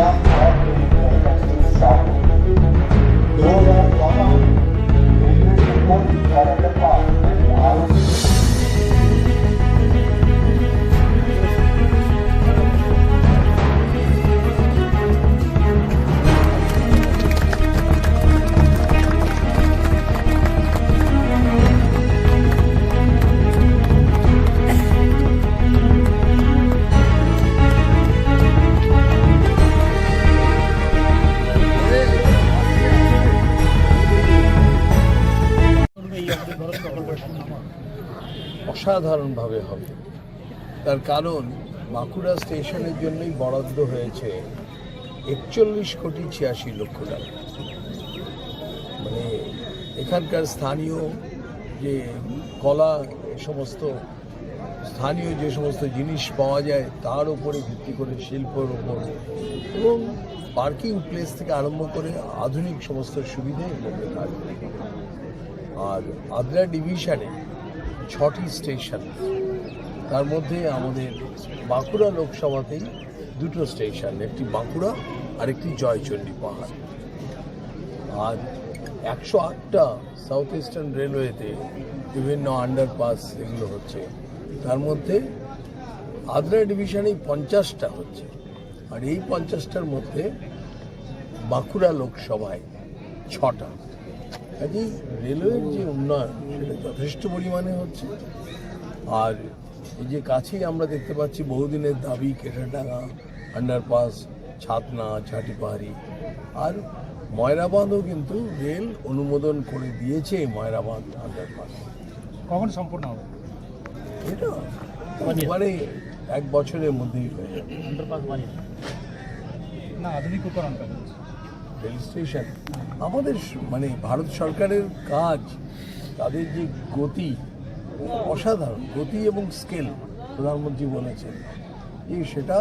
up. অসাধারণভাবে হবে। তার কারণ বাঁকুড়া স্টেশনের জন্যই বরাদ্দ হয়েছে একচল্লিশ কোটি ছিয়াশি লক্ষ টাকা। মানে এখানকার স্থানীয় যে কলা সমস্ত, স্থানীয় যে সমস্ত জিনিস পাওয়া যায় তার উপরে ভিত্তি করে শিল্পের উপর এবং পার্কিং প্লেস থেকে আরম্ভ করে আধুনিক সমস্ত সুবিধা আর আদ্রা ডিভিশনে ছটি স্টেশন। তার মধ্যে আমাদের বাঁকুড়া লোকসভাতেই দুটো স্টেশন, একটি বাঁকুড়া আর একটি জয়চণ্ডী পাহাড়। আর একশো আটটা সাউথ ইস্টার্ন রেলওয়েতে বিভিন্ন আন্ডারপাস এগুলো হচ্ছে। তার মধ্যে আদ্রা ডিভিশনেই পঞ্চাশটা হচ্ছে। আর এই পঞ্চাশটার মধ্যে বাঁকুড়া লোকসভায় ছটা। কাজেই রেলওয়ের যে উন্নয়ন সেটা যথেষ্ট পরিমাণে হচ্ছে। আর এই যে কাছেই আমরা দেখতে পাচ্ছি বহুদিনের দাবি কেটাডাঙ্গা আন্ডারপাস ছাতনা ছাটিপাহাড়ি আর ময়রাবাঁধও কিন্তু রেল অনুমোদন করে দিয়েছে ময়রাবাঁধ আন্ডারপাস কখন সম্পূর্ণ হবে? এটা মানে এক বছরের মধ্যেই হয়ে যাবে। আন্ডারপাস বানিয়ে। না আধুনিকীকরণটা বলছি। রেল স্টেশন আমাদের মানে ভারত সরকারের কাজ, তাদের যে গতি, অসাধারণ, গতি এবং স্কেল প্রধানমন্ত্রী বলেছেন। এই সেটা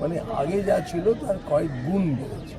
মানে আগে যা ছিল তার কয়েক গুণ বেড়েছে।